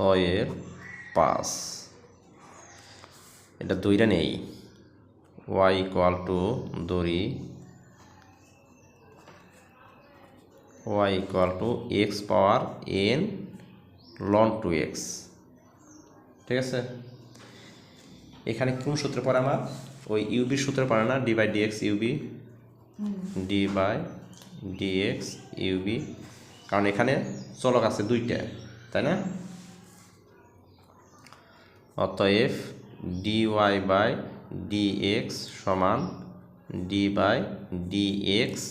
ছয়ের পাঁচ। এটা দুইটা নেই। ওয়াই ইকুয়াল টু দড়ি Y equal to X power N loan two X. ঠিক আছে? এখানে কোন সূত্রে পড়ে আমার? ওই ইউবির সূত্রে পড়ে না? D by DX UB. D by DX UB. কারণ এখানে চলক আছে দুইটা, তাই না? অতএব ডিওয়াই বাই ডিএক্স সমান D by DX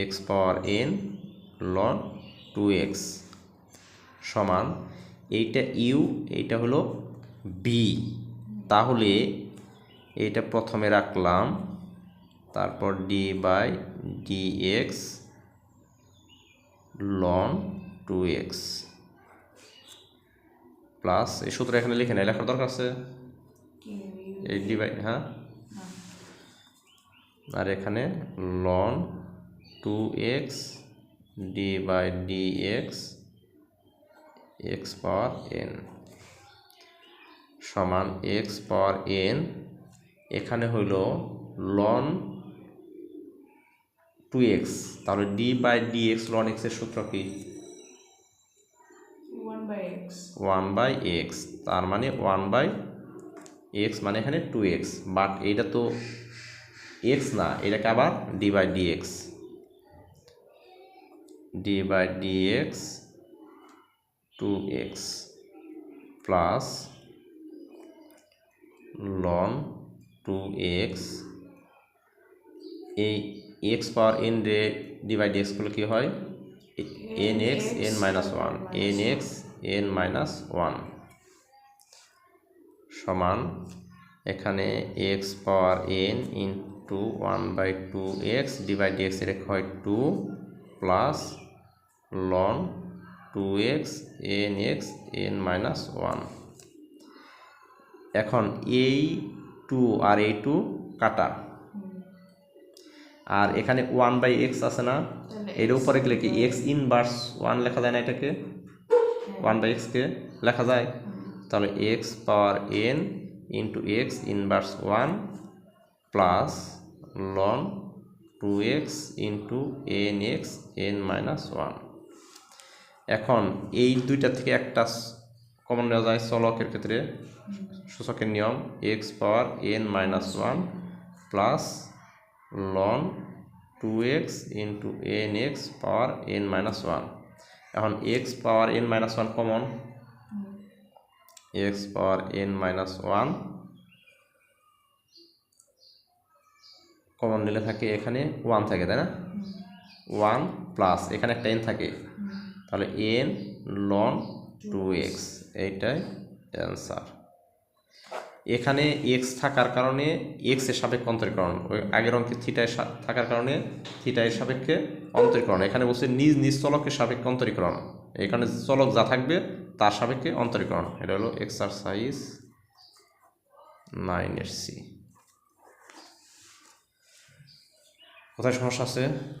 X power N loan two X সমান এইটা ইউ এইটা হলো বি তাহলে এইটা প্রথমে রাখলাম, তারপর D by D X loan two X plus এই সূত্র এখানে লিখে নেই লেখার দরকার আছে? এই ডি বাই হ্যাঁ? আর এখানে loan two X D by D X X power N সমান এক্স পাওয়ার এন এখানে হইল লন টু এক্স তাহলে D by D X loan এক্সের সূত্র কি? ওয়ান বাই এক্স তার মানে ওয়ান বাই এক্স মানে এখানে টু এক্স বাট এইটা তো এক্স না এটাকে আবার D by D X D by D X two X plus loan two X এই এক্স পাওয়ার এন রে ডি বাই ডি এক্স করলে কী হয় N X N minus one N X N minus one সমান এখানে X power N into one by two X divide এক্সের হয় two plus loan two X N X N minus one. এখন এই two আর এই টু কাটা। আর এখানে one by x আছে না? এর উপরে গেলে কি এক্স ইনভার্স ওয়ান লেখা যায় না এটাকে? ওয়ান বাই এক্সকে লেখা যায়। তাহলে X power N into X inverse one plus loan two X into N X N minus one. এখন এই দুইটা থেকে একটা কমন নেওয়া যায় চলকের ক্ষেত্রে। সূচকের নিয়ম X power N minus one plus loan two X into N X power N minus one. এখন X power N minus one common X power N minus one common নিলে থাকে এখানে ওয়ান থাকে, তাই না? ওয়ান প্লাস এখানে একটা N থাকে। তাহলে এন লন টু এক্স এইটাই অ্যান্সার এখানে এক্স থাকার কারণে এক্সের সাপেক্ষে অন্তরীকরণ। ওই আগের অঙ্কে থিটায় থাকার কারণে থিটায়ের সাপেক্ষে অন্তরীকরণ। এখানে বলছে নিজ নিজ চলকের সাপেক্ষে অন্তরীকরণ। এখানে চলক যা থাকবে তার সাপেক্ষে অন্তরীকরণ। এটা হলো এক্সারসাইজ নাইন এর সি কোথায় সমস্যা আছে?